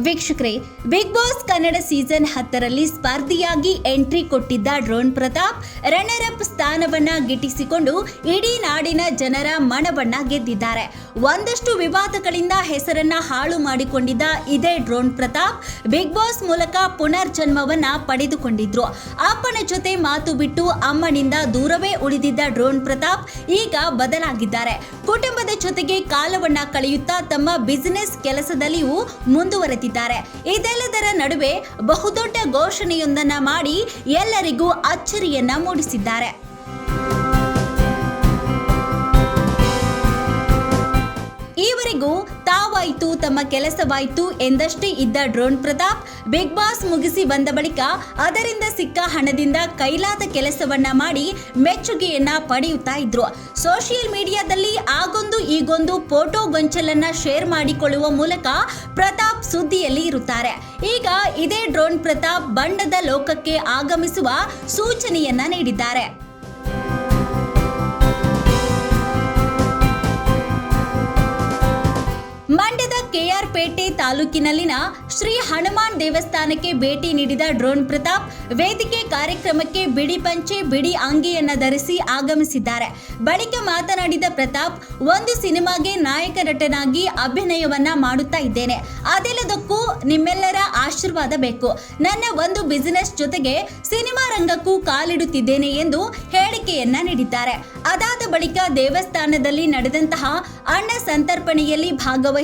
ವೀಕ್ಷಕರೇ big boss Kannada season ಹತ್ತರಲ್ಲಿ ಸ್ಪರ್ಧಿಯಾಗಿ ಎಂಟ್ರಿ ಕೊಟ್ಟಿದ್ದ ಡ್ರೋನ್ ಪ್ರತಾಪ್ ರನ್ನರ್ ಅಪ್ ಸ್ಥಾನವನ್ನ ಗಿಟ್ಟಿಸಿಕೊಂಡು ಇಡೀ ನಾಡಿನ ಜನರ ಮನವನ್ನ ಗೆದ್ದಿದ್ದಾರೆ. ಒಂದಷ್ಟು ವಿವಾದಗಳಿಂದ ಹೆಸರನ್ನ ಹಾಳು ಮಾಡಿಕೊಂಡಿದ್ದ ಇದೇ ಡ್ರೋನ್ ಪ್ರತಾಪ್ ಬಿಗ್ ಬಾಸ್ ಮೂಲಕ ಪುನರ್ಜನ್ಮವನ್ನ ಪಡೆದುಕೊಂಡಿದ್ರು. ಅಪ್ಪನ ಜೊತೆ ಮಾತು ಬಿಟ್ಟು ಅಮ್ಮನಿಂದ ದೂರವೇ ಉಳಿದಿದ್ದ ಡ್ರೋನ್ ಪ್ರತಾಪ್ ಈಗ ಬದಲಾಗಿದ್ದಾರೆ. ಕುಟುಂಬದ ಜೊತೆಗೆ ಕಾಲವನ್ನ ಕಳೆಯುತ್ತಾ ತಮ್ಮ ಬಿಸಿನೆಸ್ ಕೆಲಸದಲ್ಲಿಯೂ ಮುಂದುವರೆದಿದ್ದಾರೆ. ಇದೆಲ್ಲದರ ನಡುವೆ ಬಹುದೊಡ್ಡ ಘೋಷಣೆಯೊಂದನ್ನ ಮಾಡಿ ಎಲ್ಲರಿಗೂ ಅಚ್ಚರಿಯನ್ನ ಮೂಡಿಸಿದ್ದಾರೆ. ಈವರೆಗೂ ತಾವಾಯ್ತು, ತಮ್ಮ ಕೆಲಸವಾಯ್ತು ಎಂದಷ್ಟೇ ಇದ್ದ ಡ್ರೋನ್ ಪ್ರತಾಪ್, ಬಿಗ್ ಬಾಸ್ ಮುಗಿಸಿ ಬಂದ ಬಳಿಕ ಅದರಿಂದ ಸಿಕ್ಕ ಹಣದಿಂದ ಕೈಲಾದ ಕೆಲಸವನ್ನ ಮಾಡಿ ಮೆಚ್ಚುಗೆಯನ್ನ ಪಡೆಯುತ್ತಾ ಇದ್ರು. ಸೋಷಿಯಲ್ ಮೀಡಿಯಾದಲ್ಲಿ ಆಗೊಂದು ಈಗೊಂದು ಫೋಟೋ ಗೊಂಚಲನ್ನ ಶೇರ್ ಮಾಡಿಕೊಳ್ಳುವ ಮೂಲಕ ಪ್ರತಾಪ್ ಸುದ್ದಿಯಲ್ಲಿ ಇರುತ್ತಾರೆ. ಈಗ ಇದೇ ಡ್ರೋನ್ ಪ್ರತಾಪ್ ಬಣ್ಣದ ಲೋಕಕ್ಕೆ ಆಗಮಿಸುವ ಸೂಚನೆಯನ್ನ ನೀಡಿದ್ದಾರೆ. ಮಂಡ್ಯದ ಕೆಆರ್ ಪೇಟೆ ತಾಲೂಕಿನಲ್ಲಿನ ಶ್ರೀ ಹನುಮಾನ್ ದೇವಸ್ಥಾನಕ್ಕೆ ಭೇಟಿ ನೀಡಿದ ಡ್ರೋನ್ ಪ್ರತಾಪ್, ವೇದಿಕೆ ಕಾರ್ಯಕ್ರಮಕ್ಕೆ ಬಿಡಿ ಪಂಚೆ, ಬಿಡಿ ಅಂಗಿಯನ್ನ ಧರಿಸಿ ಆಗಮಿಸಿದ್ದಾರೆ. ಬಳಿಕ ಮಾತನಾಡಿದ ಪ್ರತಾಪ್, ಒಂದು ಸಿನಿಮಾಗೆ ನಾಯಕ ನಟನಾಗಿ ಅಭಿನಯವನ್ನ ಮಾಡುತ್ತಾ ಇದ್ದೇನೆ. ಅದೆಲ್ಲದಕ್ಕೂ ನಿಮ್ಮೆಲ್ಲರ ಆಶೀರ್ವಾದ ಬೇಕು. ನನ್ನ ಒಂದು ಬಿಸಿನೆಸ್ ಜೊತೆಗೆ ಸಿನಿಮಾ ರಂಗಕ್ಕೂ ಕಾಲಿಡುತ್ತಿದ್ದೇನೆ ಎಂದು ಹೇಳಿಕೆಯನ್ನ ನೀಡಿದ್ದಾರೆ. ಅದಾದ ಬಳಿಕ ದೇವಸ್ಥಾನದಲ್ಲಿ ನಡೆದಂತಹ ಅನ್ನ ಸಂತರ್ಪಣೆಯಲ್ಲಿ ಭಾಗವಹಿಸಿ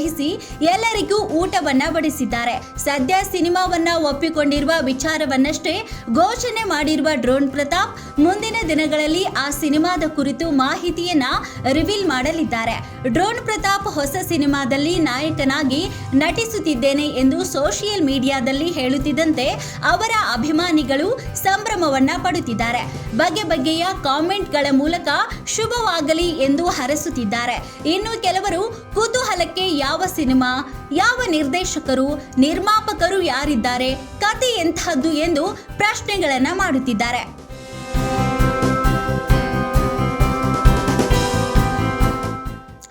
ಎಲ್ಲರಿಗೂ ಊಟವನ್ನ ಬಡಿಸಿದ್ದಾರೆ. ಸದ್ಯ ಸಿನಿಮಾವನ್ನ ಒಪ್ಪಿಕೊಂಡಿರುವ ವಿಚಾರವನ್ನಷ್ಟೇ ಘೋಷಣೆ ಮಾಡಿರುವ ಡ್ರೋನ್ ಪ್ರತಾಪ್ ಮುಂದಿನ ದಿನಗಳಲ್ಲಿ ಆ ಸಿನಿಮಾದ ಕುರಿತು ಮಾಹಿತಿಯನ್ನ ರಿವೀಲ್ ಮಾಡಲಿದ್ದಾರೆ. ಡ್ರೋನ್ ಪ್ರತಾಪ್ ಹೊಸ ಸಿನಿಮಾದಲ್ಲಿ ನಾಯಕನಾಗಿ ನಟಿಸುತ್ತಿದ್ದೇನೆ ಎಂದು ಸೋಷಿಯಲ್ ಮೀಡಿಯಾದಲ್ಲಿ ಹೇಳುತ್ತಿದ್ದಂತೆ ಅವರ ಅಭಿಮಾನಿಗಳು ಸಂಭ್ರಮವನ್ನ ಪಡುತ್ತಿದ್ದಾರೆ. ಬಗೆ ಬಗೆಯ ಕಾಮೆಂಟ್ಗಳ ಮೂಲಕ ಶುಭವಾಗಲಿ ಎಂದು ಹರಸುತ್ತಿದ್ದಾರೆ. ಇನ್ನು ಕೆಲವರು ಕುತೂಹಲಕ್ಕೆ ಯಾವ ಸಿನಿಮಾ, ಯಾವ ನಿರ್ದೇಶಕರು, ನಿರ್ಮಾಪಕರು ಯಾರಿದ್ದಾರೆ, ಕತೆ ಎಂತಹದ್ದು ಎಂದು ಪ್ರಶ್ನೆಗಳನ್ನ ಮಾಡುತ್ತಿದ್ದಾರೆ.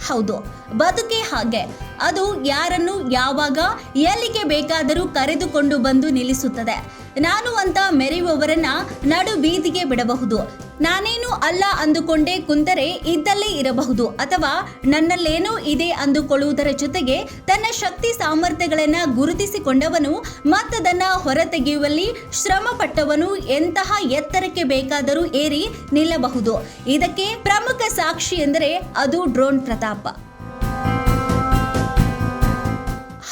ಹೌದು, ಬದುಕೆ ಹಾಗೆ. ಅದು ಯಾರನ್ನು, ಯಾವಾಗ, ಎಲ್ಲಿಗೆ ಬೇಕಾದರೂ ಕರೆದುಕೊಂಡು ಬಂದು ನಿಲ್ಲಿಸುತ್ತದೆ. ನಾನು ಅಂತ ಮೆರೆಯುವವರನ್ನ ನಡು ಬೀದಿಗೆ ಬಿಡಬಹುದು. ನಾನೇನು ಅಲ್ಲ ಅಂದುಕೊಂಡೇ ಕುಂತರೆ ಇದ್ದಲ್ಲೇ ಇರಬಹುದು ಅಥವಾ ನನ್ನಲ್ಲೇನೋ ಇದೆ ಅಂದುಕೊಳ್ಳುವುದರ ಜೊತೆಗೆ ತನ್ನ ಶಕ್ತಿ ಸಾಮರ್ಥ್ಯಗಳನ್ನು ಗುರುತಿಸಿಕೊಂಡವನು ಮತ್ತದನ್ನ ಹೊರತೆಗೆಯುವಲ್ಲಿ ಶ್ರಮ ಪಟ್ಟವನು ಎಂತಹ ಎತ್ತರಕ್ಕೆ ಬೇಕಾದರೂ ಏರಿ ನಿಲ್ಲಬಹುದು. ಇದಕ್ಕೆ ಪ್ರಮುಖ ಸಾಕ್ಷಿ ಎಂದರೆ ಅದು ಡ್ರೋನ್ ಪ್ರತಾಪ.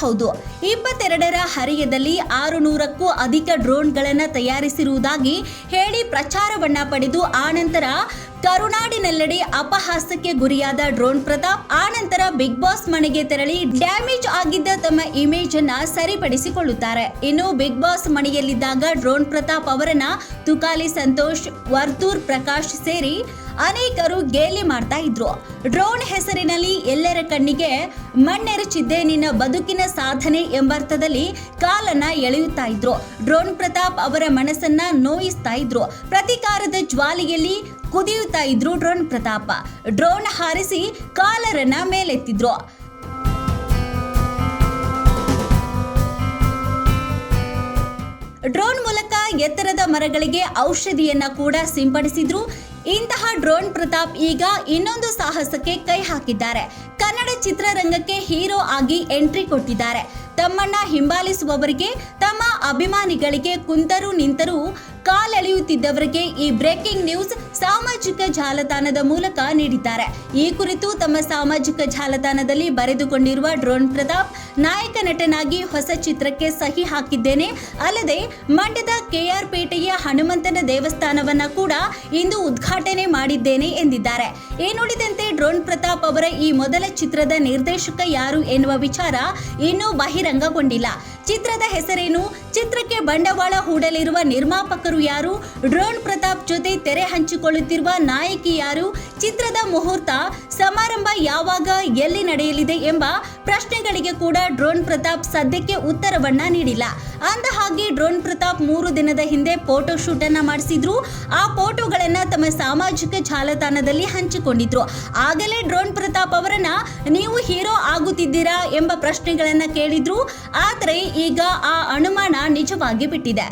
ಹೌದು. ಇಪ್ಪತ್ತೆರಡರ ಹರಿಯದಲ್ಲಿ ಆರು ನೂರಕ್ಕೂ ಅಧಿಕ ಡ್ರೋನ್ಗಳನ್ನು ತಯಾರಿಸಿರುವುದಾಗಿ ಹೇಳಿ ಪ್ರಚಾರವನ್ನ ಪಡೆದು ಆನಂತರ ಕರುನಾಡಿನೆಲ್ಲೆಡೆ ಅಪಹಾಸ್ಯಕ್ಕೆ ಗುರಿಯಾದ ಡ್ರೋನ್ ಪ್ರತಾಪ್ ಆನಂತರ ಬಿಗ್ ಬಾಸ್ ಮನೆಗೆ ತೆರಳಿ ಡ್ಯಾಮೇಜ್ ಆಗಿದ್ದ ತಮ್ಮ ಇಮೇಜ್ ಅನ್ನ ಸರಿಪಡಿಸಿಕೊಳ್ಳುತ್ತಾರೆ. ಇನ್ನು ಬಿಗ್ ಬಾಸ್ ಮನೆಯಲ್ಲಿದ್ದಾಗ ಡ್ರೋನ್ ಪ್ರತಾಪ್ ಅವರನ್ನ ತುಕಾಲಿ ಸಂತೋಷ್, ವರ್ತೂರ್ ಪ್ರಕಾಶ್ ಸೇರಿ ಅನೇಕರು ಗೇಲಿ ಮಾಡ್ತಾ ಇದ್ರು. ಡ್ರೋನ್ ಹೆಸರಿನಲ್ಲಿ ಎಲ್ಲರ ಕಣ್ಣಿಗೆ ಮಣ್ಣೆರಚಿದ್ದೆ ನಿನ್ನ ಬದುಕಿನ ಸಾಧನೆ ಎಂಬರ್ಥದಲ್ಲಿ ಕಾಲನ್ನ ಎಳೆಯುತ್ತಾ ಇದ್ರು. ಡ್ರೋನ್ ಪ್ರತಾಪ್ ಅವರ ಮನಸ್ಸನ್ನ ನೋಯಿಸ್ತಾ ಇದ್ರು. ಪ್ರತಿಕಾರದ ಜ್ವಾಲಿಯಲ್ಲಿ ಕುದಿಯುತ್ತಾ ಇದ್ರು ಡ್ರೋನ್ ಪ್ರತಾಪ. ಡ್ರೋನ್ ಹಾರಿಸಿ ಕಾಲರನ್ನ ಮೇಲೆತ್ತಿದ್ರು. ಡ್ರೋನ್ ಮೂಲಕ ಎತ್ತರದ ಮರಗಳಿಗೆ ಔಷಧಿಯನ್ನ ಕೂಡ ಸಿಂಪಡಿಸಿದ್ರು. ಇಂತಹ ಡ್ರೋನ್ ಪ್ರತಾಪ್ ಈಗ ಇನ್ನೊಂದು ಸಾಹಸಕ್ಕೆ ಕೈ ಹಾಕಿದ್ದಾರೆ. ಕನ್ನಡ ಚಿತ್ರರಂಗಕ್ಕೆ ಹೀರೋ ಆಗಿ ಎಂಟ್ರಿ ಕೊಟ್ಟಿದ್ದಾರೆ. ತಮ್ಮನ್ನ ಹಿಂಬಾಲಿಸುವವರಿಗೆ, ತಮ್ಮ ಅಭಿಮಾನಿಗಳಿಗೆ ಕುಂತರು ನಿಂತರೂ ಕಾಲೆಳೆಯುತ್ತಿದ್ದವರಿಗೆ ಈ ಬ್ರೇಕಿಂಗ್ ನ್ಯೂಸ್ ಸಾಮಾಜಿಕ ಜಾಲತಾಣದ ಮೂಲಕ ನೀಡಿದ್ದಾರೆ. ಈ ಕುರಿತು ತಮ್ಮ ಸಾಮಾಜಿಕ ಜಾಲತಾಣದಲ್ಲಿ ಬರೆದುಕೊಂಡಿರುವ ಡ್ರೋನ್ ಪ್ರತಾಪ್, ನಾಯಕ ನಟನಾಗಿ ಹೊಸ ಚಿತ್ರಕ್ಕೆ ಸಹಿ ಹಾಕಿದ್ದೇನೆ. ಅಲ್ಲದೆ, ಮಂಡ್ಯದ ಕೆಆರ್ ಪೇಟೆಯ ಹನುಮಂತನ ದೇವಸ್ಥಾನವನ್ನ ಕೂಡ ಇಂದು ಉದ್ಘಾಟನೆ ಮಾಡಿದ್ದೇನೆ ಎಂದಿದ್ದಾರೆ. ಏನುಳಿದಂತೆ ಡ್ರೋನ್ ಪ್ರತಾಪ್ ಅವರ ಈ ಮೊದಲ ಚಿತ್ರದ ನಿರ್ದೇಶಕ ಯಾರು ಎನ್ನುವ ವಿಚಾರ ಇನ್ನೂ ಬಹಿರಂಗಗೊಂಡಿಲ್ಲ ಚಿತ್ರದ ಹೆಸರೇನು? ಚಿತ್ರಕ್ಕೆ ಬಂಡವಾಳ ಹೂಡಲಿರುವ ನಿರ್ಮಾಪಕರು ಯಾರು? ಡ್ರೋನ್ ಪ್ರತಾಪ್ ಜೊತೆ ತೆರೆ ಹಂಚಿಕೊಳ್ಳುತ್ತಿರುವ ನಾಯಕಿ ಯಾರು? ಚಿತ್ರದ ಮುಹೂರ್ತ ಸಮಾರಂಭ ಯಾವಾಗ, ಎಲ್ಲಿ ನಡೆಯಲಿದೆ ಎಂಬ ಪ್ರಶ್ನೆಗಳಿಗೆ ಕೂಡ ಡ್ರೋನ್ ಪ್ರತಾಪ್ ಸದ್ಯಕ್ಕೆ ಉತ್ತರವನ್ನ ನೀಡಿಲ್ಲ. ಅಂದ ಹಾಗೆ ಡ್ರೋನ್ ಪ್ರತಾಪ್ ಮೂರು ದಿನದ ಹಿಂದೆ ಫೋಟೋ ಶೂಟ್ ಅನ್ನ ಮಾಡಿಸಿದ್ರು. ಆ ಫೋಟೋಗಳನ್ನ ತಮ್ಮ ಸಾಮಾಜಿಕ ಜಾಲತಾಣದಲ್ಲಿ ಹಂಚಿಕೊಂಡಿದ್ರು. ಆಗಲೇ ಡ್ರೋನ್ ಪ್ರತಾಪ್ ಅವರನ್ನ, ನೀವು ಹೀರೋ ಆಗುತ್ತಿದ್ದೀರಾ? ಎಂಬ ಪ್ರಶ್ನೆಗಳನ್ನ ಕೇಳಿದ್ರು. ಆದರೆ ಈಗ ಆ ಅನುಮಾನ ನಿಜವಾಗಿ ಬಿಟ್ಟಿದೆ.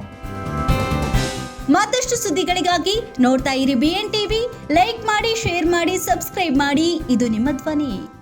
ಮತ್ತಷ್ಟು ಸುದ್ದಿಗಳಿಗಾಗಿ ನೋಡ್ತಾ ಇರಿ ಬಿ ಎನ್ ಟಿವಿ ಲೈಕ್ ಮಾಡಿ ಶೇರ್ ಮಾಡಿ ಸಬ್ಸ್ಕ್ರೈಬ್ ಮಾಡಿ. ಇದು ನಿಮ್ಮ ಧ್ವನಿ.